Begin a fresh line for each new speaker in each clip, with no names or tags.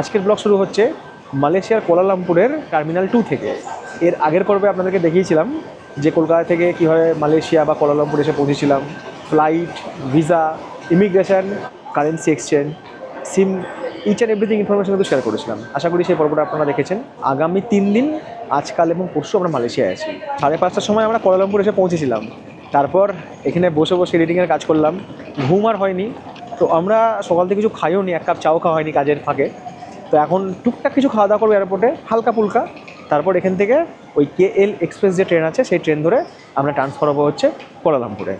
আজকের ব্লগ শুরু হচ্ছে মালয়েশিয়ার কোলালামপুরের টার্মিনাল টু থেকে। এর আগের পর্বে আপনাদেরকে দেখিয়েছিলাম যে কলকাতা থেকে কীভাবে মালয়েশিয়া বা কোলালামপুর এসে পৌঁছেছিলাম। Flight, visa, immigration, currency exchange, SIM each and everything information কিন্তু শেয়ার করেছিলাম। আশা করি সেই পর্বটা আপনারা দেখেছেন। আগামী তিন দিন আজকাল এবং পরশু আমরা মালয়েশিয়ায় আছি। সাড়ে পাঁচটার সময় আমরা কোলালামপুর এসে পৌঁছেছিলাম। তারপর এখানে বসে বসে এডিটিংয়ের কাজ করলাম। ঘুম আর হয়নি। তো আমরা সকাল থেকে কিছু খাইও নি এক কাপ চাও খাওয়া হয়নি কাজের ফাঁকে। তো এখন টুকটাক কিছু খাওয়া দাওয়া করব এয়ারপোর্টে হালকা ফুলকা। তারপর এখান থেকে ওই কে এল এক্সপ্রেস যে ট্রেন আছে, সেই ট্রেন ধরে আমরা ট্রান্সফার হব হচ্ছে কোলালামপুরে।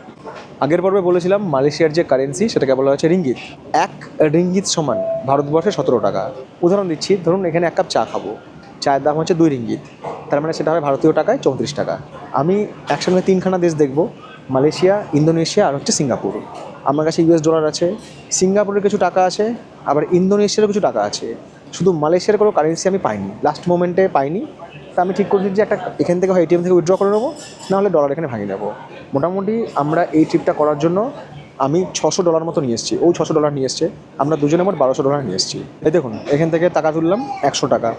আগের পর্বে বলেছিলাম মালয়েশিয়ার যে কারেন্সি সেটাকে বলা হচ্ছে রিঙ্গিত। এক রিঙ্গিত সমান ভারতবর্ষে সতেরো টাকা। উদাহরণ দিচ্ছি, ধরুন এখানে এক কাপ চা খাব। চায়ের দাম হচ্ছে দুই রিঙ্গিত। তার মানে সেটা হবে ভারতীয় টাকায় চৌত্রিশ টাকা। আমি একসঙ্গে তিনখানা দেশ দেখব, মালয়েশিয়া, ইন্দোনেশিয়া আর হচ্ছে সিঙ্গাপুর। আমার কাছে ইউএস ডলার আছে। সিঙ্গাপুরের কিছু টাকা আছে, আবার ইন্দোনেশিয়ারও কিছু টাকা আছে। শুধু মালয়েশিয়ার কোনো কারেন্সি আমি পাইনি। লাস্ট মোমেন্টে পাইনি। তা আমি ঠিক করেছি যে একটা এখান থেকে হয় এটিএম থেকে উইথড্র করে নেব, নাহলে ডলার এখানে ভাঙিয়ে নেব। মোটামুটি আমরা এই ট্রিপটা করার জন্য আমি ছশো ডলার মতো নিয়ে এসেছি। ওই ছশো ডলার নিয়ে এসছে, আমরা দুজনে মোট বারোশো ডলার নিয়ে এসেছি। এই দেখুন, এখান থেকে টাকা তুললাম একশো টাকা।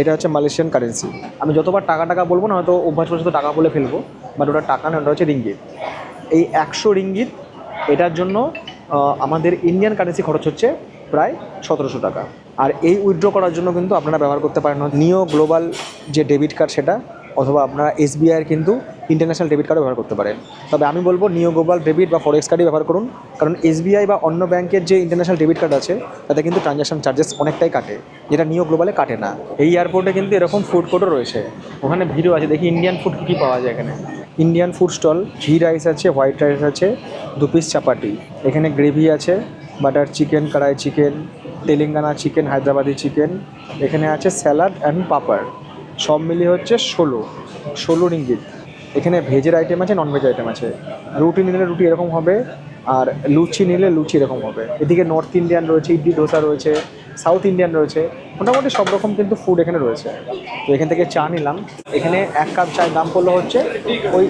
এটা হচ্ছে মালয়েশিয়ান কারেন্সি আমি যতবার টাকা টাকা বলব না, হয়তো অভ্যাসবশত টাকা বলে ফেলব বাট ওটা টাকা না, ওটা হচ্ছে রিঙ্গিত এই একশো রিঙ্গিত এটার জন্য আমাদের ইন্ডিয়ান কারেন্সি খরচ হচ্ছে প্রায় সতেরোশো টাকা। আর এই উইথড্র করার জন্য কিন্তু আপনারা ব্যবহার করতে পারেন নিও গ্লোবাল যে ডেবিট কার্ড সেটা, অথবা আপনারা এসবিআইয়ের কিন্তু ইন্টারন্যাশনাল ডেবিট কার্ডও ব্যবহার করতে পারেন। তবে আমি বলব নিও গ্লোবাল ডেবিট বা ফরেক্স কার্ডই ব্যবহার করুন, কারণ এসবিআই বা অন্য ব্যাংকের যে ইন্টারন্যাশনাল ডেবিট কার্ড আছে, তাতে কিন্তু ট্রানজ্যাকশন চার্জেস অনেকটাই কাটে, যেটা নিও গ্লোবালে কাটে না। এই এয়ারপোর্টে কিন্তু এরকম ফুড কোর্টও রয়েছে। ওখানে ভিড়ও আছে, দেখি ইন্ডিয়ান ফুড কী পাওয়া যায় এখানে। Indian food stall ghee rice আছে হোয়াইট রাইস আছে, দু পিস চাপাটি এখানে গ্রেভি আছে butter chicken, kadai chicken, Telangana chicken, Hyderabadi chicken, এখানে আছে স্যালাড অ্যান্ড পাপাড়। সব মিলিয়ে হচ্ছে ষোলো ষোলো রিঙ্গিত। এখানে ভেজের আইটেম আছে নন ভেজ আইটেম আছে। রুটি নিলে রুটি এরকম হবে, আর লুচি নিলে লুচি এরকম হবে। এদিকে নর্থ ইন্ডিয়ান রয়েছে, ইডলি ধোসা রয়েছে সাউথ ইন্ডিয়ান রয়েছে, মোটামুটি সব রকম কিন্তু ফুড এখানে রয়েছে। তো এখান থেকে চা নিলাম। এখানে এক কাপ চায়ের দাম পড়ল হচ্ছে ওই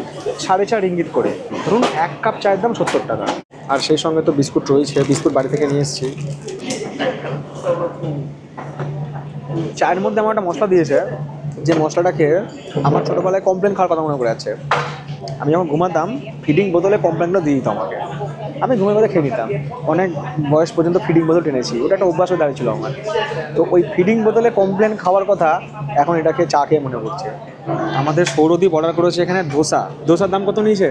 সাড়ে চার ইঙ্গিত করে। ধরুন এক কাপ চায়ের দাম সত্তর টাকা। আর সেই সঙ্গে তো বিস্কুট রয়েছে, বিস্কুট বাড়ি থেকে নিয়ে এসেছি। চায়ের মধ্যে আমার একটা মশলা দিয়েছে, যে মশলাটাকে আমার ছোটোবেলায় কমপ্লেন খাওয়ার কথা মনে করে আছে আমি যখন ঘুমাতাম ফিডিং বোতলে কমপ্লেনটা দিয়ে দিত আমাকে। আমি ঘুমের মধ্যে খেয়ে নিতাম। অনেক বয়স পর্যন্ত ফিডিং বোতল টেনেছি। ওটা একটা অভ্যাস হয়ে দাঁড়িয়েছিল আমার। তো ওই ফিডিং বোতলে কমপ্লেন খাওয়ার কথা এখন এটাকে চা খেয়ে মনে পড়ছে। আমাদের সৌরদীপ অর্ডার করেছে এখানে ধোসা। ধোসার দাম কত নিয়েছে?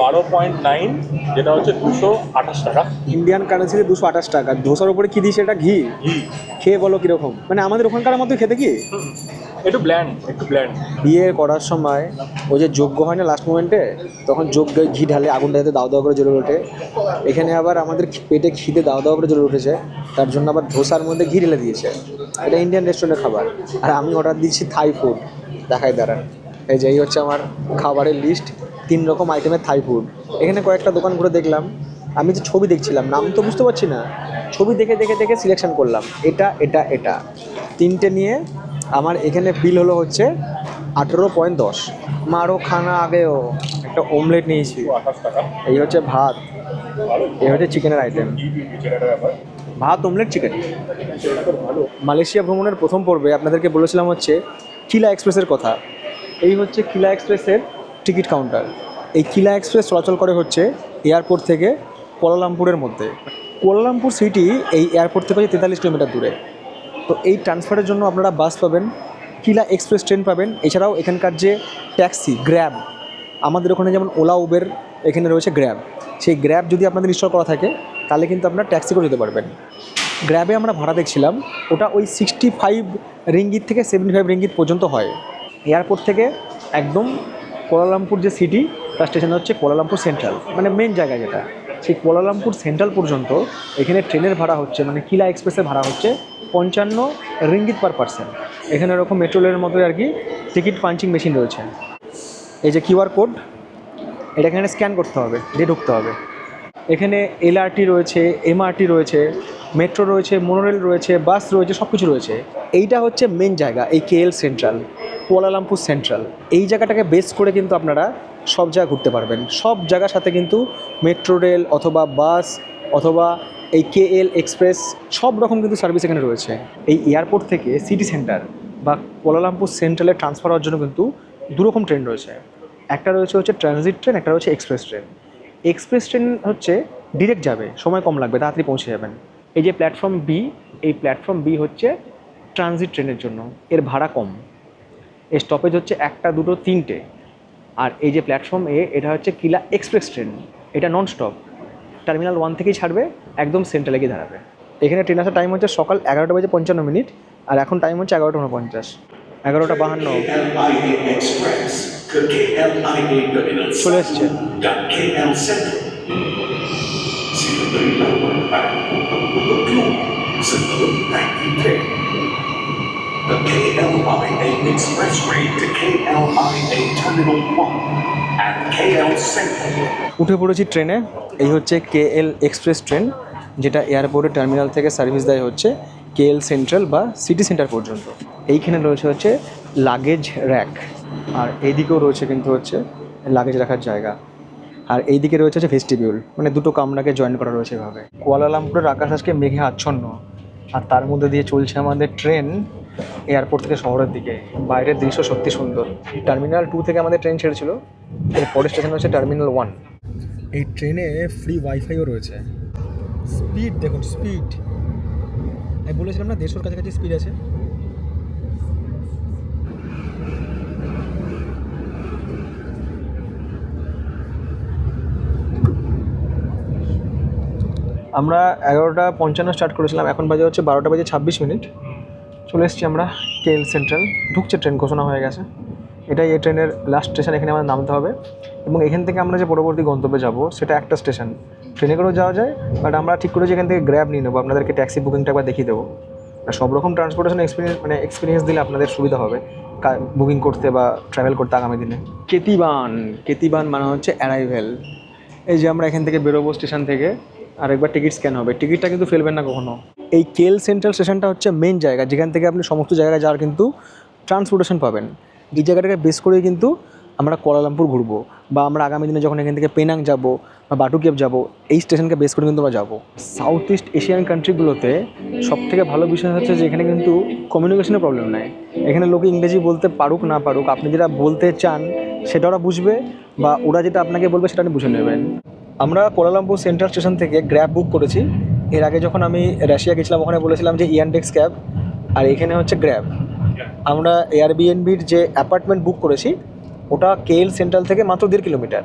বারো পয়েন্ট নাইন যেটা হচ্ছে দুশো আঠাশ টাকা।
ইন্ডিয়ান কারেন্সিতে দুশো আঠাশ টাকা। ধোসার উপরে কী দিয়েছে এটা? ঘি?
ঘি।
খেয়ে বলো কীরকম। মানে আমাদের ওখানকার মতো খেতে কি?
একটু ব্ল্যান্ড একটু ব্ল্যান্ড
বিয়ে করার সময় ওই যে যোগ্য হয় না লাস্ট মোমেন্টে তখন যোগ্য ঘি ঢালে আগুনটা যাতে দাও দাও করে জ্বলে ওঠে। এখানে আবার আমাদের পেটে খিদে দাও দাও করে জ্বলে উঠেছে, তার জন্য আবার ধোসার মধ্যে ঘি ঢেলে দিয়েছে। এটা ইন্ডিয়ান রেস্টুরেন্টের খাবার। আর আমি অর্ডার দিচ্ছি থাই ফুড দেখাই, দাঁড়ান। এই যে এই হচ্ছে আমার খাবারের লিস্ট তিন রকম আইটেমের থাই ফুড এখানে কয়েকটা দোকান ঘুরে দেখলাম। আমি যে ছবি দেখছিলাম, নাম তো বুঝতে পারছি না। ছবি দেখে দেখে দেখে সিলেকশন করলাম। এটা এটা এটা। তিনটে নিয়ে আমার এখানে বিল হলো হচ্ছে আঠেরো পয়েন্ট দশ। মারো খানা আগেও একটা অমলেট নিয়েছি। এই হচ্ছে ভাত। এই হচ্ছে চিকেনের আইটেম ভাত অমলেট চিকেন মালয়েশিয়া ভ্রমণের প্রথম পর্বে আপনাদেরকে বলেছিলাম হচ্ছে কিলা এক্সপ্রেসের কথা। এই হচ্ছে কিলা এক্সপ্রেসের টিকিট কাউন্টার এই কিলা এক্সপ্রেস চলাচল করে হচ্ছে এয়ারপোর্ট থেকে কোলালামপুরের মধ্যে। কোলালামপুর সিটি এই এয়ারপোর্ট থেকে হচ্ছে তেতাল্লিশ কিলোমিটার দূরে। তো এই ট্রান্সফারের জন্য আপনারা বাস পাবেন কিলা এক্সপ্রেস ট্রেন পাবেন। এছাড়াও এখানকার যে ট্যাক্সি গ্র্যাব আমাদের ওখানে যেমন ওলা উবের এখানে রয়েছে গ্র্যাব সেই গ্র্যাব যদি আপনাদের ইনস্টল করা থাকে, তাহলে কিন্তু আপনারা ট্যাক্সি করে যেতে পারবেন। গ্র্যাবে আমরা ভাড়া দেখছিলাম, ওটা ওই সিক্সটি ফাইভ রিঙ্গিত থেকে সেভেন্টি ফাইভ রিঙ্গিত পর্যন্ত হয়। এয়ারপোর্ট থেকে একদম কোলালামপুর যে সিটি তার স্টেশন হচ্ছে কোলালামপুর সেন্ট্রাল মানে মেন জায়গা যেটা। সেই কোলালামপুর সেন্ট্রাল পর্যন্ত এখানে ট্রেনের ভাড়া হচ্ছে মানে কিলা এক্সপ্রেসের ভাড়া হচ্ছে পঞ্চান্ন রিঙ্গিত পার পার্সন। এখানে এরকম মেট্রো রেলের মতোই আর কি টিকিট পাঞ্চিং মেশিন রয়েছে। এই যে কিউআর কোড এটা এখানে স্ক্যান করতে হবে, দিয়ে ঢুকতে হবে। এখানে এলআরটি রয়েছে এমআরটি রয়েছে মেট্রো রয়েছে মোনোরেল রয়েছে বাস রয়েছে সব কিছু রয়েছে। এইটা হচ্ছে মেন জায়গা, এই কেএল সেন্ট্রাল কুয়ালালামপুর সেন্ট্রাল এই জায়গাটাকে বেস করে কিন্তু আপনারা সব জায়গা ঘুরতে পারবেন। সব জায়গার সাথে কিন্তু মেট্রো রেল অথবা বাস অথবা এই কে এল এক্সপ্রেস সব রকম কিন্তু সার্ভিস এখানে রয়েছে। এই এয়ারপোর্ট থেকে সিটি সেন্টার বা কোলালামপুর সেন্ট্রালে ট্রান্সফার হওয়ার জন্য কিন্তু দুরকম ট্রেন রয়েছে। একটা রয়েছে হচ্ছে ট্রানজিট ট্রেন, একটা রয়েছে এক্সপ্রেস ট্রেন। এক্সপ্রেস ট্রেন হচ্ছে ডিরেক্ট যাবে, সময় কম লাগবে, তাড়াতাড়ি পৌঁছে যাবেন। এই যে প্ল্যাটফর্ম বি এই প্ল্যাটফর্ম বি হচ্ছে ট্রানজিট ট্রেনের জন্য। এর ভাড়া কম। এর স্টপেজ হচ্ছে একটা, দুটো, তিনটে। আর এই যে প্ল্যাটফর্ম এ, এটা হচ্ছে কিলা এক্সপ্রেস ট্রেন এটা নন স্টপ টার্মিনাল ওয়ান থেকেই ছাড়বে, একদম সেন্ট্রালে গিয়ে দাঁড়াবে। এখানে ট্রেন আসার টাইম হচ্ছে সকাল এগারোটা বাজে পঞ্চান্ন মিনিট, আর এখন টাইম হচ্ছে এগারোটা উনপঞ্চাশ। এগারোটা বাহান্ন। চলে এসছে।
The KLIA Expressway to KLIA Terminal 1 and KL Central.
উঠে পড়েছি ট্রেনে। এই হচ্ছে কে এল এক্সপ্রেস ট্রেন যেটা এয়ারপোর্টের টার্মিনাল থেকে সার্ভিস দেয় হচ্ছে কে এল সেন্ট্রাল বা সিটি সেন্টার পর্যন্ত। এইখানে রয়েছে হচ্ছে লাগেজ র্যাক আর এইদিকেও রয়েছে কিন্তু হচ্ছে লাগেজ রাখার জায়গা। আর এইদিকে রয়েছে হচ্ছে ভেস্টিবিউল মানে দুটো কামরাকে জয়েন করা রয়েছে এভাবে। কুয়ালালামপুরের আকাশ আজকে মেঘে আচ্ছন্ন, আর তার মধ্যে দিয়ে চলছে আমাদের ট্রেন এয়ারপোর্ট থেকে শহরের দিকে। বাইরের দৃশ্য সত্যি সুন্দর। টার্মিনাল টু থেকে আমাদের ট্রেন ছেড়েছিল। এর পরের স্টেশন হচ্ছে টার্মিনাল ওয়ান এই ট্রেনে ফ্রি ওয়াইফাইও রয়েছে। স্পিড দেখুন স্পিড আমি বলেছিলাম না দেড়শোর কাছাকাছি স্পিড আছে। আমরা এগারোটা পঞ্চান্ন স্টার্ট করেছিলাম। এখন বাজে হচ্ছে বারোটা বাজে ছাব্বিশ মিনিট। চলে এসেছি আমরা কেএল সেন্ট্রাল। ঢুকছে ট্রেন, ঘোষণা হয়ে গেছে। এটাই এই ট্রেনের লাস্ট স্টেশন এখানে আমাদের নামতে হবে। এবং এখান থেকে আমরা যে পরবর্তী গন্তব্যে যাব, সেটা একটা স্টেশন ট্রেনে করেও যাওয়া যায় বাট আমরা ঠিক করেছি এখান থেকে গ্র্যাব নিয়ে নেব। আপনাদেরকে ট্যাক্সি বুকিংটা একবার দেখিয়ে দেবো। সব রকম ট্রান্সপোর্টেশন এক্সপিরিয়েন্স মানে এক্সপিরিয়েন্স দিলে আপনাদের সুবিধা হবে। বুকিং করতে বা ট্রাভেল করতে আগামী দিনে। কেতিবান কেতিবান মানে হচ্ছে অ্যারাইভেল এই যে আমরা এখান থেকে বেরোবো স্টেশন থেকে। আর একবার টিকিট স্ক্যান হবে। টিকিটটা কিন্তু ফেলবেন না কখনো। এই কেল সেন্ট্রাল স্টেশনটা হচ্ছে মেন জায়গা, যেখান থেকে আপনি সমস্ত জায়গায় যাওয়ার কিন্তু ট্রান্সপোর্টেশন পাবেন। এই জায়গাটাকে বেস করেই কিন্তু আমরা কোয়ালালামপুর ঘুরবো বা আমরা আগামী দিনে যখন এখান থেকে পেনাং যাব বা বাটুকেপ যাব, এই স্টেশনকে বেস করে কিন্তু আমরা যাব। সাউথ ইস্ট এশিয়ান কান্ট্রিগুলোতে সব থেকে ভালো বিষয় হচ্ছে যে এখানে কিন্তু কমিউনিকেশনের প্রবলেম নাই। এখানে লোকে ইংরেজি বলতে পারুক না পারুক, আপনি যেটা বলতে চান সেটা ওরা বুঝবে বা ওরা যেটা আপনাকে বলবে সেটা আপনি বুঝে নেবেন। আমরা কোলালামপুর সেন্ট্রাল স্টেশন থেকে গ্র্যাব বুক করেছি। এর আগে যখন আমি রাশিয়া গেছিলাম, ওখানে বলেছিলাম যে ইয়ানডেক্স ক্যাব আর এখানে হচ্ছে গ্র্যাব আমরা এয়ারবিএনবির যে অ্যাপার্টমেন্ট বুক করেছি, ওটা কেএল সেন্ট্রাল থেকে মাত্র দেড় কিলোমিটার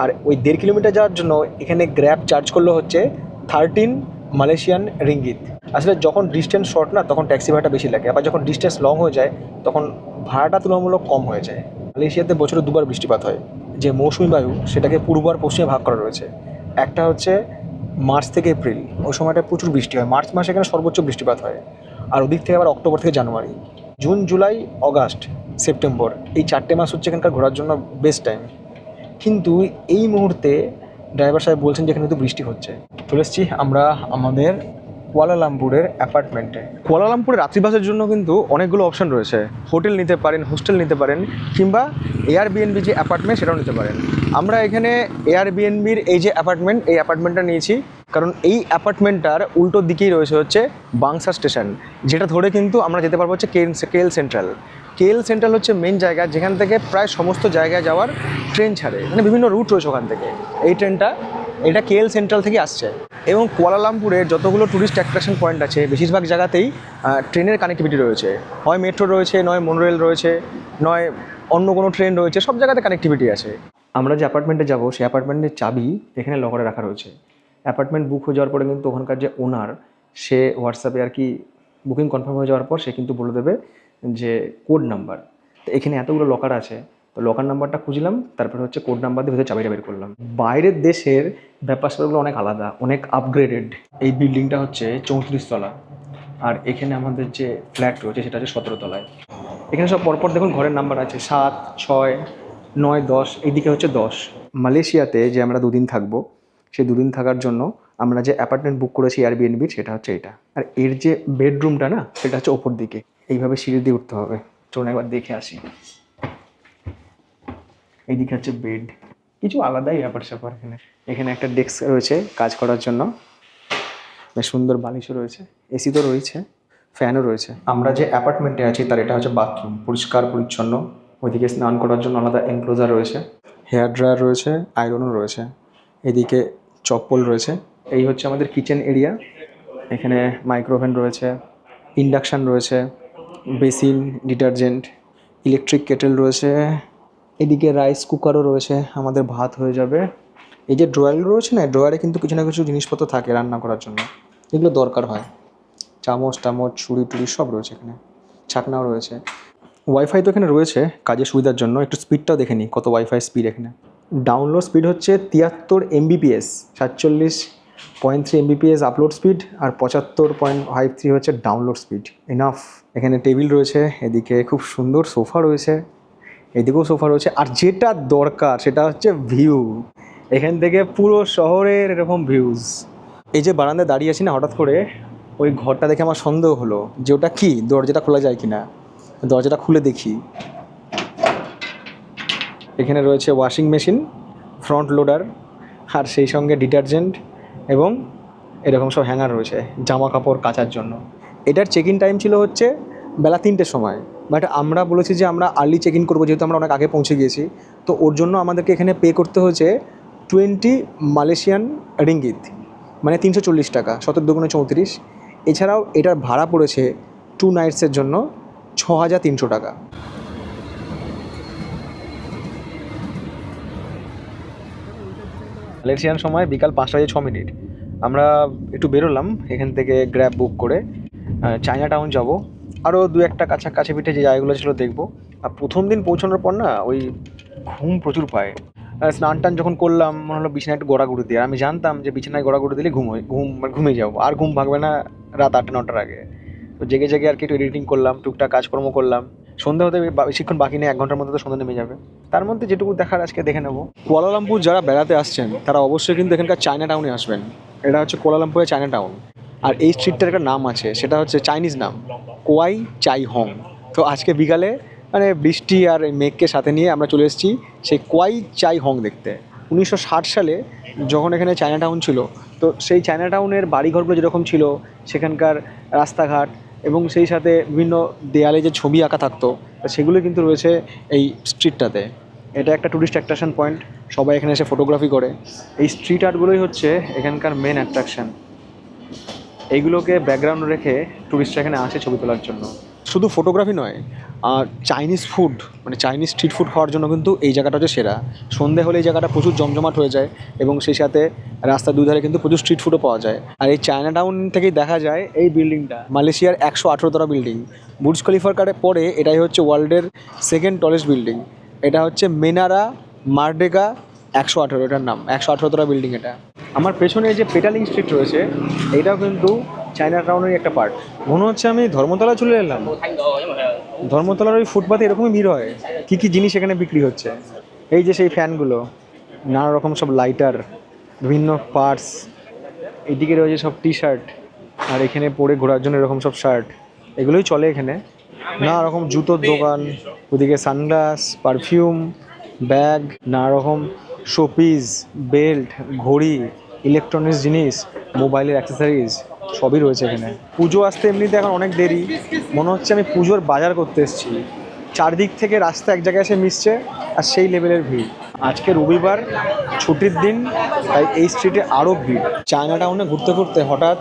আর ওই দেড় কিলোমিটার যাওয়ার জন্য এখানে গ্র্যাব চার্জ করল হচ্ছে থার্টিন মালয়েশিয়ান রিঙ্গিত আসলে যখন ডিস্টেন্স শর্ট না, তখন ট্যাক্সি ভাড়াটা বেশি লাগে। আবার যখন ডিস্টেন্স লং হয়ে যায়, তখন ভাড়াটা তুলনামূলক কম হয়ে যায়। মালয়েশিয়াতে বছরে দুবার বৃষ্টিপাত হয়। যে মৌসুমি বায়ু সেটাকে পূর্ব আর পশ্চিমে ভাগ করা রয়েছে। একটা হচ্ছে মার্চ থেকে এপ্রিল, ওই সময়টা প্রচুর বৃষ্টি হয়। মার্চ মাসে এখানে সর্বোচ্চ বৃষ্টিপাত হয়। আর ওদিক থেকে আবার অক্টোবর থেকে January. June, July, August, September, এই চারটে মাস হচ্ছে এখানকার ঘোরার জন্য বেস্ট টাইম কিন্তু এই মুহূর্তে ড্রাইভার সাহেব বলছেন যে এখানে তো বৃষ্টি হচ্ছে। চলে এসেছি আমরা আমাদের কুয়ালালামপুরের অ্যাপার্টমেন্টে। কুয়ালালামপুরে রাত্রিবাসের জন্য কিন্তু অনেকগুলো অপশন রয়েছে। হোটেল নিতে পারেন, হোস্টেল নিতে পারেন, কিংবা এয়ারবিএনবি যে অ্যাপার্টমেন্ট সেটাও নিতে পারেন। আমরা এখানে এয়ারবিএনবির এই যে অ্যাপার্টমেন্ট, এই অ্যাপার্টমেন্টটা নিয়েছি। কারণ এই অ্যাপার্টমেন্টটার উল্টো দিকেই রয়েছে হচ্ছে বাংসা স্টেশন, যেটা ধরে কিন্তু আমরা যেতে পারব হচ্ছে কেএল সেন্ট্রাল। কেএল সেন্ট্রাল হচ্ছে মেন জায়গা, যেখান থেকে প্রায় সমস্ত জায়গায় যাওয়ার ট্রেন ছাড়ে। মানে বিভিন্ন রুট রয়েছে ওখান থেকে। এই ট্রেনটা, এটা কেএল সেন্ট্রাল থেকে আসছে। এবং কুয়ালালামপুরের যতগুলো ট্যুরিস্ট অ্যাট্রাকশন পয়েন্ট আছে, বেশিরভাগ জায়গাতেই ট্রেনের কানেক্টিভিটি রয়েছে। হয় মেট্রো রয়েছে, নয় মনোরেল রয়েছে, নয় অন্য কোনো ট্রেন রয়েছে, সব জায়গাতে কানেক্টিভিটি আছে। আমরা যে অ্যাপার্টমেন্টে যাব, সেই অ্যাপার্টমেন্টের চাবি এখানে লকারে রাখা রয়েছে। অ্যাপার্টমেন্ট বুক হয়ে যাওয়ার পরে কিন্তু ওখানকার যে ওনার সে হোয়াটসঅ্যাপে আর কি বুকিং কনফার্ম হয়ে যাওয়ার পর সে কিন্তু বলে দেবে যে কোড নাম্বার তো এখানে এতগুলো লকার আছে তো লকার নাম্বারটা খুঁজলাম, তারপরে হচ্ছে কোড নাম্বার দিয়ে ভেতরে চাবিটা বের করলাম। বাইরের দেশের ব্যাপার স্যাপারগুলো অনেক আলাদা, অনেক আপগ্রেডেড এই বিল্ডিংটা হচ্ছে চৌত্রিশ তলা আর এখানে আমাদের যে ফ্ল্যাট রয়েছে সেটা হচ্ছে সতেরো তলায় এখানে সব পরপর দেখুন ঘরের নাম্বার আছে, সাত, ছয়, নয়, দশ, এইদিকে হচ্ছে দশ। মালয়েশিয়াতে যে আমরা দুদিন থাকব, সেই দুদিন থাকার জন্য আমরা যে অ্যাপার্টমেন্ট বুক করেছি এয়ারবিএনবির সেটা হচ্ছে এটা। আর এর যে বেডরুমটা না, সেটা হচ্ছে ওপর দিকে। এইভাবে সিঁড়ি দিয়ে উঠতে হবে। চলুন একবার দেখে আসি। এইদিকে হচ্ছে বেড কিছু আলাদাই ব্যাপার স্যাপার এখানে। এখানে একটা ডেস্ক রয়েছে কাজ করার জন্য। বেশ সুন্দর বালিশও রয়েছে এসি তো রয়েছে ফ্যানও রয়েছে। আমরা যে অ্যাপার্টমেন্টে আছি, তার এটা হচ্ছে বাথরুম পরিষ্কার, পরিচ্ছন্ন। ওইদিকে স্নান করার জন্য আলাদা এনক্লোজার রয়েছে হেয়ার ড্রায়ার রয়েছে আয়রনও রয়েছে। এদিকে চপ্পল রয়েছে, এই হচ্ছে আমাদের কিচেন এরিয়া এখানে মাইক্রোওভেন রয়েছে ইন্ডাকশান রয়েছে বেসিন ডিটারজেন্ট ইলেকট্রিক কেটেল রয়েছে এদিকে রাইস কুকারও রয়েছে, আমাদের ভাত হয়ে যাবে। এই যে ড্রয়ার রয়েছে না ড্রয়ারে কিন্তু কিছু না কিছু জিনিসপত্র থাকে রান্না করার জন্য। এগুলো দরকার হয়। চামচ টামচ, ছুরি টুরি সব রয়েছে এখানে। ছাকনাও রয়েছে। ওয়াইফাই তো এখানে রয়েছে, কাজের সুবিধার জন্য। একটু স্পিডটাও দেখে নিই, কত ওয়াইফাই স্পিড এখানে। ডাউনলোড স্পিড হচ্ছে তিয়াত্তর এমবিপিএস সাতচল্লিশ point three Mbps upload speed আর পঁচাত্তর পয়েন্ট ফাইভ থ্রি হচ্ছে ডাউনলোড স্পিড এনাফ এখানে টেবিল রয়েছে, এদিকে খুব সুন্দর সোফা রয়েছে। এদিকেও সোফা রয়েছে। আর যেটা দরকার সেটা হচ্ছে ভিউ এখান থেকে পুরো শহরের এরকম ভিউজ এই যে বারান্দায় দাঁড়িয়ে আছি না, হঠাৎ করে ওই ঘরটা দেখে আমার সন্দেহ হলো যে ওটা কি? দরজাটা খোলা যায় কি না দরজাটা খুলে দেখি। এখানে রয়েছে ওয়াশিং মেশিন ফ্রন্ট লোডার আর সেই সঙ্গে ডিটারজেন্ট এবং এরকম সব হ্যাঙ্গার রয়েছে, জামা কাপড় কাচার জন্য। এটার চেক ইন টাইম ছিল হচ্ছে বেলা তিনটের সময়। বাট আমরা বলেছি যে আমরা আর্লি চেক ইন করব, যেহেতু আমরা অনেক আগে পৌঁছে গিয়েছি। তো ওর জন্য আমাদেরকে এখানে পে করতে হয়েছে টোয়েন্টি মালয়েশিয়ান রিঙ্গিত মানে তিনশো চল্লিশ টাকা, সতেরো দুগুণে চৌত্রিশ। এছাড়াও এটার ভাড়া পড়েছে টু নাইটসের জন্য ছ হাজার তিনশো টাকা। মালয়েশিয়ান সময় বিকাল পাঁচটা বাজে ছ মিনিট। আমরা একটু বেরোলাম, এখান থেকে গ্র্যাব বুক করে চায়না টাউন যাব। আরও দু একটা কাছা কাছে পিঠে যে জায়গাগুলো ছিল দেখব। আর প্রথম দিন পৌঁছানোর পর না, ওই ঘুম প্রচুর পায়। স্নান টান যখন করলাম, মনে হলো বিছানায় একটু গড়াগড়ি দিয়ে। আমি জানতাম যে বিছানায় গড়াগড়ি দিলে ঘুম হয়, ঘুম মানে ঘুমিয়ে যাব। আর ঘুম ভাগবে না রাত আটটা নটার আগে। তো জেগে জেগে আর কি একটু এডিটিং করলাম, টুকটাক কাজকর্ম করলাম। সন্ধ্যা হতে বেশিক্ষণ বাকি নেই, এক ঘণ্টার মধ্যে তো সন্ধ্যা নেমে যাবে। তার মধ্যে যেটুকু দেখার আজকে দেখে নেব। কুয়ালালামপুর যারা বেড়াতে আসছেন, তারা অবশ্যই কিন্তু এখানকার চায়না টাউনে আসবেন। এটা হচ্ছে কুয়ালালামপুরের চায়না টাউন আর এই স্ট্রিটটার একটা নাম আছে, সেটা হচ্ছে চাইনিজ নাম কোয়াই চাই হং তো আজকে বিকালে মানে বৃষ্টি আর মেঘকে সাথে নিয়ে আমরা চলে এসেছি সেই কোয়াই চাই হং দেখতে। উনিশশো ষাট সালে যখন এখানে চায়না টাউন ছিল, তো সেই চায়না টাউনের বাড়িঘরগুলো যেরকম ছিল, সেখানকার রাস্তাঘাট এবং সেই সাথে বিভিন্ন দেয়ালে যে ছবি আঁকা থাকতো সেগুলো কিন্তু রয়েছে এই স্ট্রিটটাতে এটা একটা টুরিস্ট অ্যাট্রাকশন পয়েন্ট সবাই এখানে এসে ফটোগ্রাফি করে। এই স্ট্রিট আর্টগুলোই হচ্ছে এখানকার মেন অ্যাট্রাকশন এইগুলোকে ব্যাকগ্রাউন্ড রেখে টুরিস্টরা এখানে আসে ছবি তোলার জন্য। শুধু ফটোগ্রাফি নয়, আর চাইনিজ ফুড মানে চাইনিজ স্ট্রিট ফুড খাওয়ার জন্য কিন্তু এই জায়গাটা হচ্ছে সেরা। সন্ধে হলে এই জায়গাটা প্রচুর জমজমাট হয়ে যায় এবং সেই সাথে রাস্তার দুধারে কিন্তু প্রচুর স্ট্রিট ফুডও পাওয়া যায়। আর এই চায়না টাউন থেকেই দেখা যায় এই বিল্ডিংটা মালয়েশিয়ার একশো আঠেরোতলা বিল্ডিং বুর্জ খলিফার কারে পরে এটাই হচ্ছে ওয়ার্ল্ডের সেকেন্ড টলেস্ট বিল্ডিং এটা হচ্ছে মেনারা মার্ডেকা একশো আঠেরো এটার নাম, একশো আঠেরোতলা বিল্ডিং এটা। আমার পেছনে যে পেটালিং স্ট্রিট রয়েছে, এটাও কিন্তু চায়না টাউনেরই একটা পার্ট মনে হচ্ছে আমি ধর্মতলা চলে এলাম। ধর্মতলার ওই ফুটপাতে এরকমই ভিড় হয়। কী কী জিনিস এখানে বিক্রি হচ্ছে? এই যে সেই ফ্যানগুলো, নানা রকম সব লাইটার বিভিন্ন পার্টস এদিকে রয়েছে সব টি শার্ট আর এখানে পরে ঘোরার জন্য এরকম সব শার্ট এগুলোই চলে এখানে। নানা রকম জুতোর দোকান, ওদিকে সানগ্লাস পারফিউম ব্যাগ নানা রকম শোপিস, বেল্ট, ঘড়ি, ইলেকট্রনিক্স জিনিস, মোবাইলের অ্যাক্সেসরিজ, সবই রয়েছে এখানে। পুজো আসতে এমনিতে এখন অনেক দেরি। মনে হচ্ছে আমি পুজোর বাজার করতে এসেছি। চারদিক থেকে রাস্তা এক জায়গায় এসে মিশছে আর সেই লেভেলের ভিড়। আজকে রবিবার, ছুটির দিন, তাই এই স্ট্রিটে আরও ভিড়। চায়না টাউনে ঘুরতে ঘুরতে হঠাৎ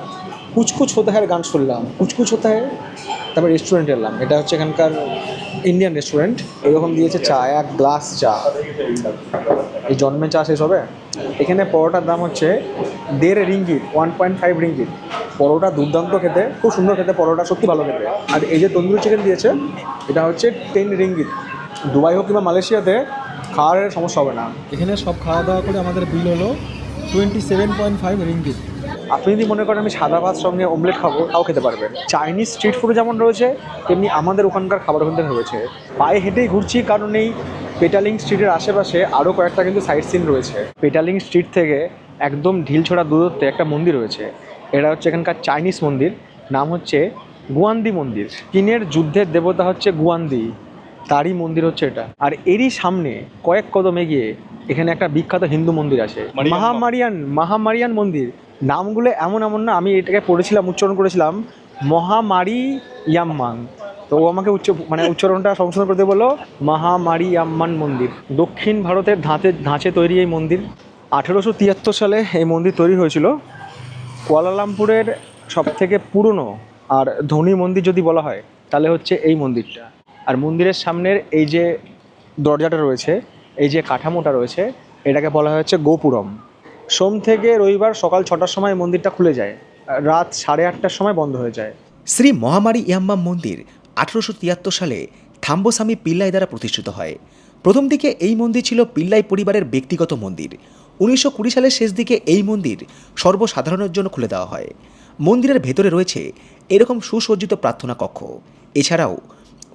কুচকুচ হতে হয় গান শুনলাম। কুচকুচ হতে হয় তারপর রেস্টুরেন্টে এলাম। এটা হচ্ছে এখানকার ইন্ডিয়ান রেস্টুরেন্ট এরকম দিয়েছে চা, এক গ্লাস চা। এই জন্মে চা শেষ হবে। এখানে পরোটার দাম হচ্ছে দেড় ringgit one point five ringgit. Paratha দুর্দান্ত খেতে, খুব সুন্দর খেতে, পরোটা সত্যি ভালো খেতে। আর এই যে তন্দুরি চিকেন দিয়েছে, এটা হচ্ছে টেন রিঙ্গিত। দুবাই হোক কিংবা মালয়েশিয়াতে খাওয়ার সমস্যা হবে না।
এখানে সব খাওয়া দাওয়া করে আমাদের বিল হলো twenty seven point five ringgit.
আপনি যদি মনে করেন আমি সাদা ভাত সঙ্গে অমলেট খাব তাও খেতে পারবেন। চাইনিজ স্ট্রিট ফুড যেমন রয়েছে তেমনি আমাদের ওখানকার খাবার থেকে রয়েছে। পায়ে হেঁটেই ঘুরছি কারণ এই পেটালিং স্ট্রিটের আশেপাশে আরও কয়েকটা কিন্তু সাইট সিন রয়েছে। পেটালিং স্ট্রিট থেকে একদম ঢিলছোড়া দূরত্বে একটা মন্দির রয়েছে। এটা হচ্ছে এখানকার চাইনিজ মন্দির নাম হচ্ছে গুয়ান্দি মন্দির। চীনের যুদ্ধের দেবতা হচ্ছে গুয়ান্দি তারই মন্দির হচ্ছে এটা। আর এরই সামনে কয়েক কদম এগিয়ে এখানে একটা বিখ্যাত হিন্দু মন্দির আছে। মহামারিয়ান মহামারিয়ান মন্দির। নামগুলো এমন এমন না, আমি এটাকে পড়েছিলাম, উচ্চারণ করেছিলাম, মহামারি ইয়াম্মাং। তো ও আমাকে উচ্চ মানে উচ্চারণটা সংশোধন করতে বলল, মহামারি ইয়াম্মান মন্দির। দক্ষিণ ভারতের ধাঁচে ধাঁচে তৈরি এই মন্দির। আঠেরোশো তিয়াত্তর সালে এই মন্দির তৈরি হয়েছিল। কুয়ালালামপুরের সব থেকে পুরনো আর ধনী মন্দির যদি বলা হয়, তাহলে হচ্ছে এই মন্দিরটা। আর মন্দিরের সামনের এই যে দরজাটা রয়েছে, এই যে কাঠামোটা রয়েছে, এটাকে বলা হচ্ছে গোপুরম। সোম থেকে রবিবার সকাল ছটার সময় মন্দিরটা খুলে যায়। রাত সাড়ে আটটার সময় বন্ধ হয়ে যায়।
শ্রী মহামারী ইয়াম্মাম মন্দির আঠারোশো তিয়াত্তর সালে থাম্বস্বামী পিল্লাই দ্বারা প্রতিষ্ঠিত হয়। প্রথম দিকে এই মন্দির ছিল পিল্লাই পরিবারের ব্যক্তিগত মন্দির। উনিশশো কুড়ি সালের শেষ দিকে এই মন্দির সর্বসাধারণের জন্য খুলে দেওয়া হয়। মন্দিরের ভেতরে রয়েছে এরকম সুসজ্জিত প্রার্থনা কক্ষ। এছাড়াও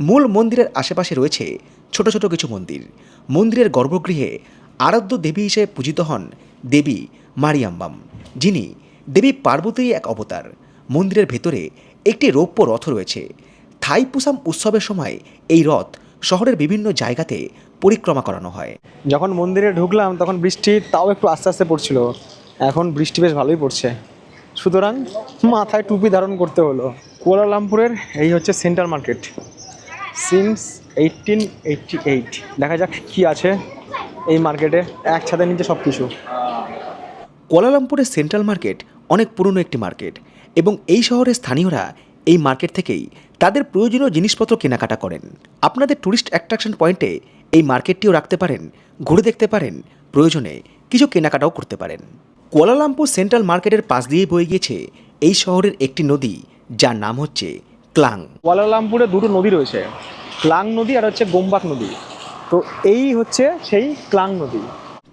মূল মন্দিরের আশেপাশে রয়েছে ছোট ছোট কিছু মন্দির। মন্দিরের গর্ভগৃহে আরাধ্য দেবী হিসেবে পূজিত হন দেবী মারিয়াম্বাম, যিনি দেবী পার্বতীর এক অবতার। মন্দিরের ভেতরে একটি রৌপ্য রথ রয়েছে। থাইপুসাম উৎসবের সময় এই রথ শহরের বিভিন্ন জায়গাতে পরিক্রমা করানো হয়।
যখন মন্দিরে ঢুকলাম, তখন বৃষ্টি তাও একটু আস্তে আস্তে পড়ছিল। এখন বৃষ্টি বেশ ভালোই পড়ছে। সুতরাং মাথায় টুপি ধারণ করতে হলো। কুয়ালালামপুরের এই হচ্ছে central market. Since eighteen eighty eight. দেখা যাক কি আছে। এই মার্কেটে এক ছাদের নিচে সব কিছু
কোয়ালালামপুরের সেন্ট্রাল মার্কেট অনেক পুরনো একটি মার্কেট এবং এই শহরের স্থানীয়রা এই মার্কেট থেকেই তাদের প্রয়োজনীয় জিনিসপত্র কেনাকাটা করেন। আপনাদের ট্যুরিস্ট অ্যাট্রাকশন পয়েন্টে এই মার্কেটটিও রাখতে পারেন ঘুরে দেখতে পারেন প্রয়োজনে কিছু কেনাকাটাও করতে পারেন। কুয়ালালামপুর সেন্ট্রাল মার্কেটের পাশ দিয়েই বয়ে গিয়েছে এই শহরের একটি নদী যার নাম হচ্ছে ক্লাং।
কুয়ালালামপুরে দুটো নদী রয়েছে ক্লাং নদী আর হচ্ছে গোম্বাক নদী। তো এই হচ্ছে সেই ক্লাং নদী।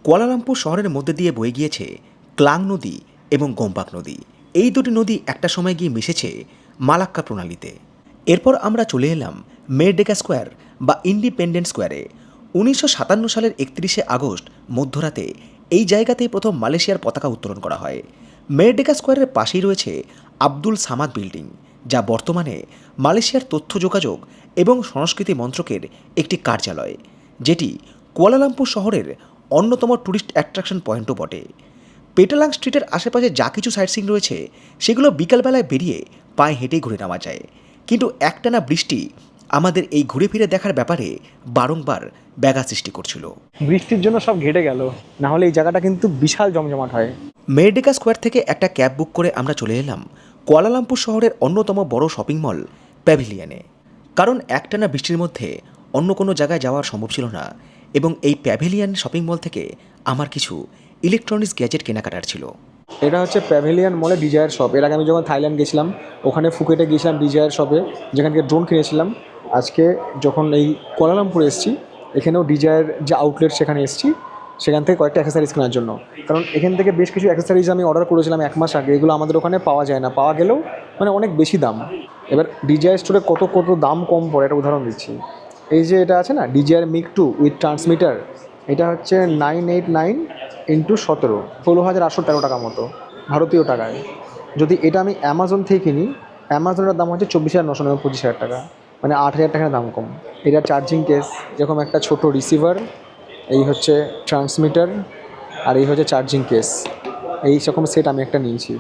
কুয়ালালামপুর শহরের মধ্যে দিয়ে বয়ে গিয়েছে ক্লাং নদী এবং গোম্পাক নদী। এই দুটি নদী একটা সময় গিয়ে মিশেছে মালাক্কা প্রণালীতে। এরপর আমরা চলে এলাম মেরডেকা স্কোয়ার বা ইন্ডিপেন্ডেন্ট স্কোয়ারে। উনিশশো সাতান্ন সালের একত্রিশে আগস্ট, মধ্যরাতে এই জায়গাতেই প্রথম মালয়েশিয়ার পতাকা উত্তোলন করা হয়। মেরডেকা স্কোয়ারের পাশেই রয়েছে আব্দুল সামাদ বিল্ডিং, যা বর্তমানে মালয়েশিয়ার তথ্য যোগাযোগ এবং সংস্কৃতি মন্ত্রকের একটি কার্যালয়। যেটি কুয়ালালামপুর শহরের অন্যতম ট্যুরিস্ট অ্যাট্রাকশন পয়েন্টও বটে। পেটালাং স্ট্রিটের আশেপাশে যা কিছু সাইটসিং রয়েছে সেগুলো বিকালবেলায় বেরিয়ে পায়ে হেঁটেই ঘুরে নেওয়া যায়। কিন্তু একটানা বৃষ্টি আমাদের এই ঘুরে ফিরে দেখার ব্যাপারে বারংবার ব্যাঘাত সৃষ্টি করছিল।
বৃষ্টির জন্য সব ঘেটে গেল। না হলে এই জায়গাটা কিন্তু বিশাল জমজমাট হয়।
মেরডেকা স্কোয়ার থেকে একটা ক্যাব বুক করে আমরা চলে এলাম কুয়ালালামপুর শহরের অন্যতম বড় শপিং মল প্যাভিলিয়নে। কারণ একটানা বৃষ্টির মধ্যে অন্য কোনো জায়গায় যাওয়া সম্ভব ছিল না এবং এই প্যাভিলিয়ন শপিং মল থেকে আমার কিছু ইলেকট্রনিক্স গ্যাজেট কেনাকাটার ছিল।
এটা হচ্ছে প্যাভিলিয়ন মলে ডিজায়ার শপ। এর আগে আমি যখন থাইল্যান্ড গেছিলাম, ওখানে ফুকেটে গিয়েছিলাম ডিজায়ার শপে, যেখান থেকে ড্রোন কিনেছিলাম। আজকে যখন এই কোয়ালালামপুরে এসেছি, এখানেও ডিজায়ার যে আউটলেট সেখানে এসেছি, সেখান থেকে কয়েকটা অ্যাক্সেসারিজ কেনার জন্য। কারণ এখান থেকে বেশ কিছু অ্যাক্সেসারিজ আমি অর্ডার করেছিলাম এক মাস আগে, এগুলো আমাদের ওখানে পাওয়া যায় না। পাওয়া গেলেও মানে অনেক বেশি দাম। এবার ডিজায়ার স্টোরে কত কত দাম কম পড়ে, একটা উদাহরণ দিচ্ছি। এই যে এটা আছে না desire mic two with transmitter এটা হচ্ছে নাইন এইট নাইন ইন্টু সতেরো, ষোলো হাজার আটশো তেরো টাকা মতো, ভারতীয় টাকায়। যদি এটা আমি অ্যামাজন থেকে কিনি অ্যামাজনের দাম হচ্ছে চব্বিশ হাজার নশো নব্বই, পঁচিশ হাজার টাকা মানে আট হাজার টাকার দাম কম। এটা চার্জিং কেস যেরকম একটা ছোট রিসিভার এই হচ্ছে ট্রান্সমিটার আর এই হচ্ছে চার্জিং কেস এই রকম সেট আমি একটা নিয়েছি।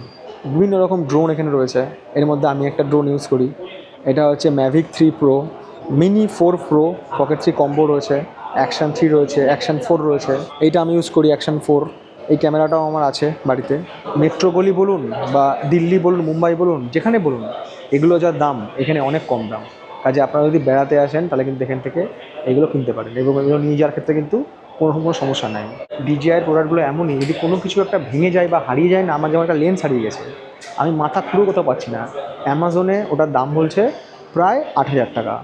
বিভিন্ন রকম ড্রোন এখানে রয়েছে। এর মধ্যে আমি একটা ড্রোন ইউজ করি। এটা হচ্ছে Mavic three pro mini four pro pocket three combo রয়েছে অ্যাকশান থ্রি রয়েছে অ্যাকশান ফোর রয়েছে। এইটা আমি ইউজ করি অ্যাকশান ফোর এই ক্যামেরাটাও আমার আছে বাড়িতে। মেট্রো গলি বলুন বা দিল্লি বলুন, মুম্বাই বলুন, যেখানে বলুন, এগুলো যা দাম, এখানে অনেক কম দাম। কাজে আপনারা যদি বেড়াতে আসেন, তাহলে কিন্তু এখান থেকে এগুলো কিনতে পারেন এবং এগুলো নিয়ে যাওয়ার ক্ষেত্রে কিন্তু কোনো কোনো সমস্যা নাই। ডিজিআইয়ের প্রোডাক্টগুলো এমনই, যদি কোনো কিছু একটা ভেঙে যায় বা হারিয়ে যায় না, আমার যেমন একটা লেন্স হারিয়ে গেছে, আমি মাথা খুঁড়ো কোথাও পাচ্ছি না। অ্যামাজনে ওটার দাম বলছে প্রায় আট হাজার টাকা।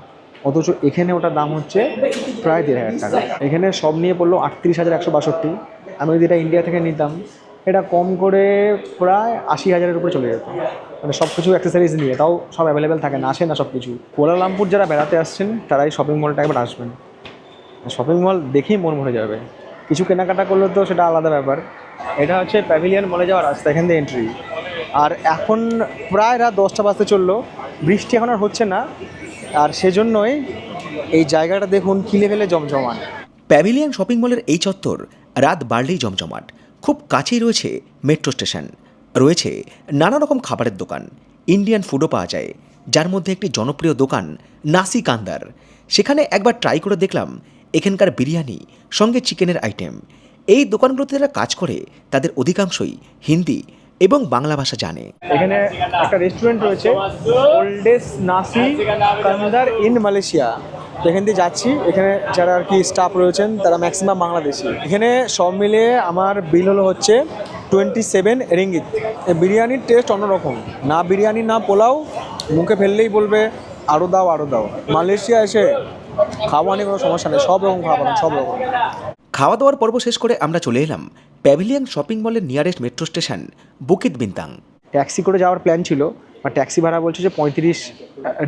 অথচ এখানে ওটার দাম হচ্ছে প্রায় দেড় হাজার টাকা। এখানে সব নিয়ে পড়ল আটত্রিশ হাজার একশো বাষট্টি। আমি যদি এটা ইন্ডিয়া থেকে নিতাম, এটা কম করে প্রায় আশি হাজারের উপরে চলে যেত। মানে সব কিছু অ্যাক্সেসারিজ নিয়ে, তাও সব অ্যাভেলেবেল থাকে, না আসে না সব কিছু। কোলালামপুর যারা বেড়াতে আসছেন, তারাই শপিং মলটা একবার আসবেন। শপিং মল দেখেই মন ভরে যাবে। কিছু কেনাকাটা করলে তো সেটা আলাদা ব্যাপার। এটা হচ্ছে প্যাভিলিয়ন মলে যাওয়ার রাস্তা, এখান থেকে এন্ট্রি আর এখন প্রায় রাত দশটা বাজতে চলল। বৃষ্টি এখন আর হচ্ছে না। আর সেজন্যই এই জায়গাটা দেখুন কিলে ফেলে জমজমাট।
প্যাভিলিয়ন শপিং মলের এই চত্বর রাত বাড়লেই জমজমাট। খুব কাছেই রয়েছে মেট্রো স্টেশন রয়েছে নানা রকম খাবারের দোকান। ইন্ডিয়ান ফুডও পাওয়া যায়, যার মধ্যে একটি জনপ্রিয় দোকান নাসি কান্দার। সেখানে একবার ট্রাই করে দেখলাম এখানকার বিরিয়ানি, সঙ্গে চিকেনের আইটেম এই দোকানগুলোতে যারা কাজ করে, তাদের অধিকাংশই হিন্দি এবং বাংলা ভাষা জানে।
এখানে একটা রেস্টুরেন্ট রয়েছে ওল্ডেস নাসি কান্দার ইন মালয়েশিয়া এখান দিয়ে যাচ্ছি। এখানে যারা আর কি স্টাফ রয়েছেন, তারা ম্যাক্সিমাম বাংলাদেশি। এখানে সব মিলিয়ে আমার বিল হলো হচ্ছে টোয়েন্টি সেভেন রিঙ্গিত বিরিয়ানির টেস্ট অন্যরকম। না বিরিয়ানি, না পোলাও, মুখে ফেললেই বলবে আরও দাও আরও দাও। মালয়েশিয়া এসে খাওয়া নিয়ে কোনো সমস্যা নেই। সব রকম পাবেন, সব রকম।
খাওয়া দাওয়ার পর্ব শেষ করে আমরা চলে এলাম প্যাভিলিয়ন শপিং মলের nearest metro station, Bukit Bintang.
Taxi করে যাওয়ার প্ল্যান ছিল, বা ট্যাক্সি ভাড়া বলছে যে পঁয়ত্রিশ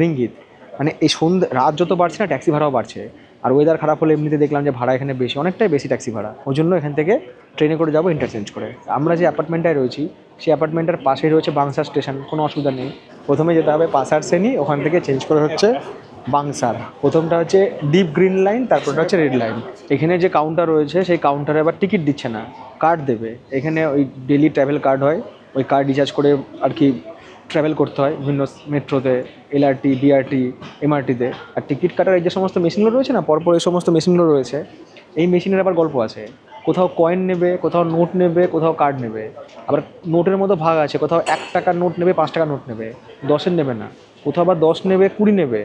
রিঙ্গিত। মানে এই সন্ধ্যে, রাত যত বাড়ছে না, ট্যাক্সি ভাড়াও বাড়ছে। আর ওয়েদার খারাপ হলে এমনিতে দেখলাম যে ভাড়া এখানে বেশি, অনেকটাই বেশি ট্যাক্সি ভাড়া। ওই জন্য এখান থেকে ট্রেনে করে যাব ইন্টারচেঞ্জ করে। আমরা যে অ্যাপার্টমেন্টটায় রয়েছি, সেই অ্যাপার্টমেন্টের পাশেই রয়েছে বাংসার স্টেশন, কোনো অসুবিধা নেই। প্রথমে যেতে হবে পাসার শ্রেণি, ওখান থেকে চেঞ্জ করে হচ্ছে বাংসার। প্রথমটা হচ্ছে ডিপ গ্রিন লাইন তারপরটা হচ্ছে রেড লাইন এখানে যে কাউন্টার রয়েছে, সেই কাউন্টারে আবার টিকিট দিচ্ছে না কার্ড দেবে। এখানে ওই ডেলি ট্রাভেল কার্ড হয়, ওই কার্ড রিচার্জ করে আর কি ট্রাভেল করতে হয়, বিভিন্ন মেট্রোতে এলআরটি বিআরটি এমআরটিতে আর টিকিট কাটার এই যে সমস্ত মেশিনগুলো রয়েছে না, পরপর এই সমস্ত মেশিনগুলো রয়েছে, এই মেশিনের আবার গল্প আছে। কোথাও কয়েন নেবে, কোথাও নোট নেবে, কোথাও কার্ড নেবে। আবার নোটের মতো ভাগ আছে, কোথাও এক টাকার নোট নেবে, পাঁচ টাকার নোট নেবে। দশের নেবে না। কোথাও আবার দশ নেবে, কুড়ি নেবে।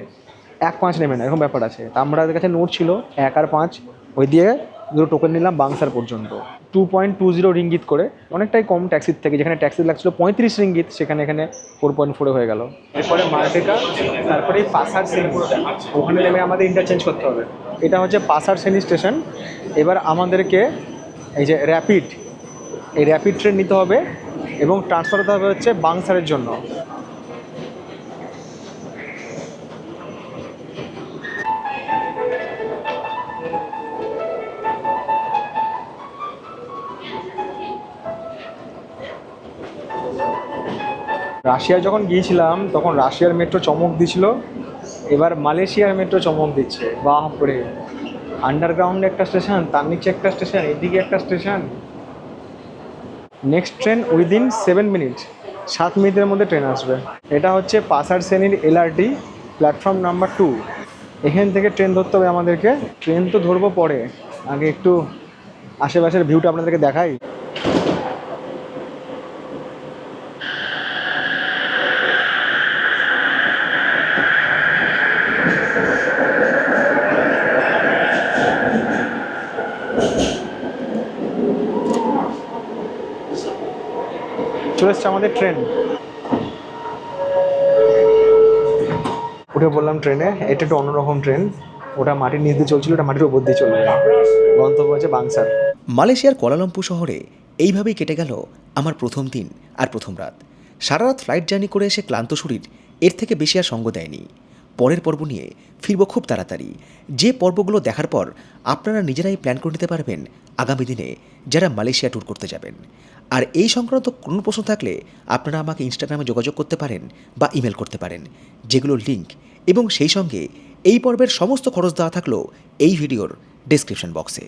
এক পাঁচ নেবে না, এরকম ব্যাপার আছে। তা আমাদের কাছে নোট ছিল এক আর পাঁচ, ওই দিয়ে দুটো টোকেন নিলাম বাংসার পর্যন্ত। Two point two zero ringgit করে, অনেকটাই কম ট্যাক্সির থেকে, যেখানে ট্যাক্সি লাগছিল পঁয়ত্রিশ রিঙ্গিত, সেখানে এখানে ফোর পয়েন্ট ফোরে হয়ে গেল। এরপরে মার্টেকা তারপরে পাসার শ্রেণি ওখানে নেমে আমাদের ইন্টারচেঞ্জ করতে হবে। এটা হচ্ছে পাসার শ্রেণি স্টেশন এবার আমাদেরকে এই যে র্যাপিড এই র্যাপিড ট্রেন নিতে হবে এবং ট্রান্সফার হতে হবে হচ্ছে বাংসারের জন্য। রাশিয়া যখন গিয়েছিলাম, তখন রাশিয়ার মেট্রো চমক দিছিল। এবার মালয়েশিয়ার মেট্রো চমক দিচ্ছে। বাপরে আন্ডারগ্রাউন্ড একটা স্টেশন তার নিচে একটা স্টেশন এদিকে একটা station next train within seven minute সাত মিনিটের মধ্যে ট্রেন আসবে। এটা হচ্ছে পাসার শ্রেণির এলআরটি প্ল্যাটফর্ম নাম্বার টু এখান থেকে ট্রেন ধরতে হবে আমাদেরকে। ট্রেন তো ধরবো পরে। আগে একটু আশেপাশের ভিউটা আপনাদেরকে দেখাই। চলে এসছে আমাদের ট্রেন উঠে বললাম ট্রেনে এটা একটু অন্যরকম ট্রেন ওটা মাটির নিচ দিয়ে চলছিল, ওটা মাটির উপর দিয়ে চলবে গন্তব্য হচ্ছে বাংসার।
মালয়েশিয়ার কোয়ালালামপুর শহরে এইভাবেই কেটে গেল আমার প্রথম দিন আর প্রথম রাত। সারা রাত ফ্লাইট জার্নি করে এসে ক্লান্ত শরীর, এর থেকে বেশি আর সঙ্গ দেয়নি। পরের পর্ব নিয়ে ফিরব খুব তাড়াতাড়ি। যে পর্বগুলো দেখার পর আপনারা নিজেরাই প্ল্যান করে নিতে পারবেন আগামী দিনে যারা মালয়েশিয়া ট্যুর করতে যাবেন। আর এই সংক্রান্ত কোনো প্রশ্ন থাকলে আপনারা আমাকে ইনস্টাগ্রামে যোগাযোগ করতে পারেন বা ইমেল করতে পারেন, যেগুলোর লিঙ্ক এবং সেই সঙ্গে এই পর্বের সমস্ত খরচ দেওয়া থাকল এই ভিডিওর ডিসক্রিপশন বক্সে